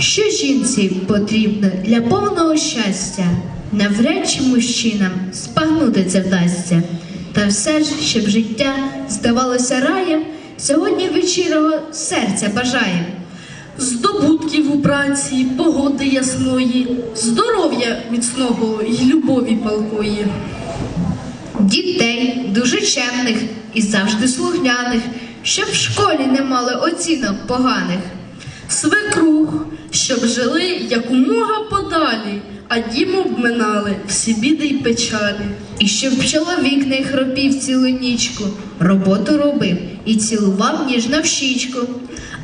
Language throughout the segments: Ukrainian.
Що жінці потрібно для повного щастя? Навряд чи мужчинам спагнути це вдасться. Та все ж, щоб життя здавалося раєм, сьогодні від щирого серця бажаєм. Здобутків у праці, погоди ясної, здоров'я міцного і любові палкої. Дітей дуже чемних і завжди слухняних, щоб в школі не мали оцінок поганих. Свекрух, щоб жили якомога подалі, а дім обминали всі біди й печалі. І щоб чоловік не хропів цілу нічку, роботу робив і цілував ніжно в щічку.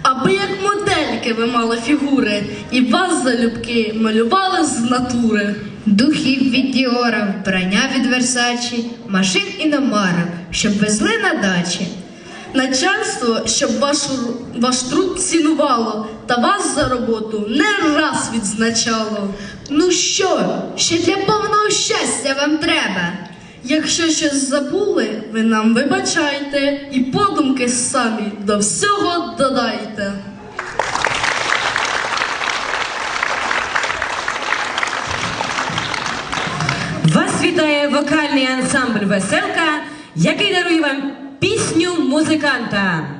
Аби як модельки ви мали фігури, і вас залюбки малювали з натури. Духів від Діора, вбрання від Версачі, машин і іномарок, щоб везли на дачі. Начальство, щоб вашу, ваш труд цінувало та вас за роботу не раз відзначало. Ну що, ще для повного щастя вам треба? Якщо щось забули, ви нам вибачайте і подумки самі до всього додайте. Вас вітає вокальний ансамбль Веселка, який дарує вам пісню музиканта.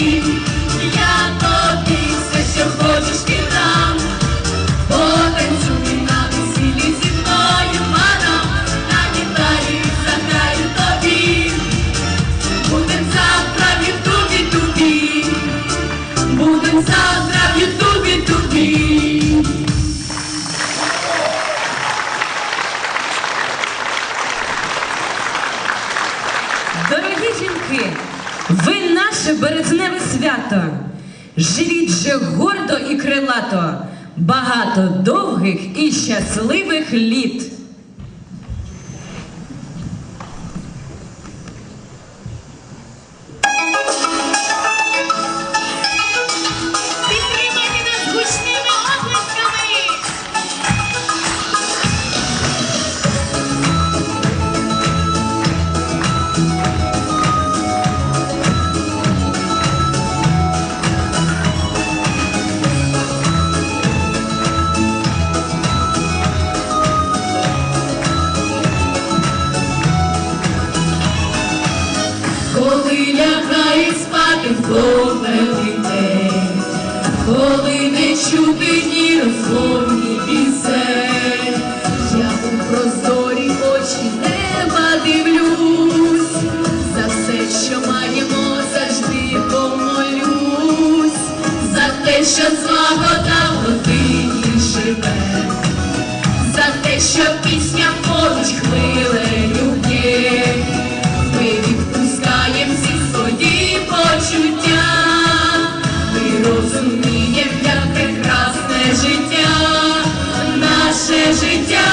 You. свято, живіть же гордо і крилато, багато довгих і щасливих літ. Вода в родині живе, за те, що пісня поруч хвилею є, ми відпускаємо всі свої почуття, ми розуміємо, як прекрасне життя, наше життя.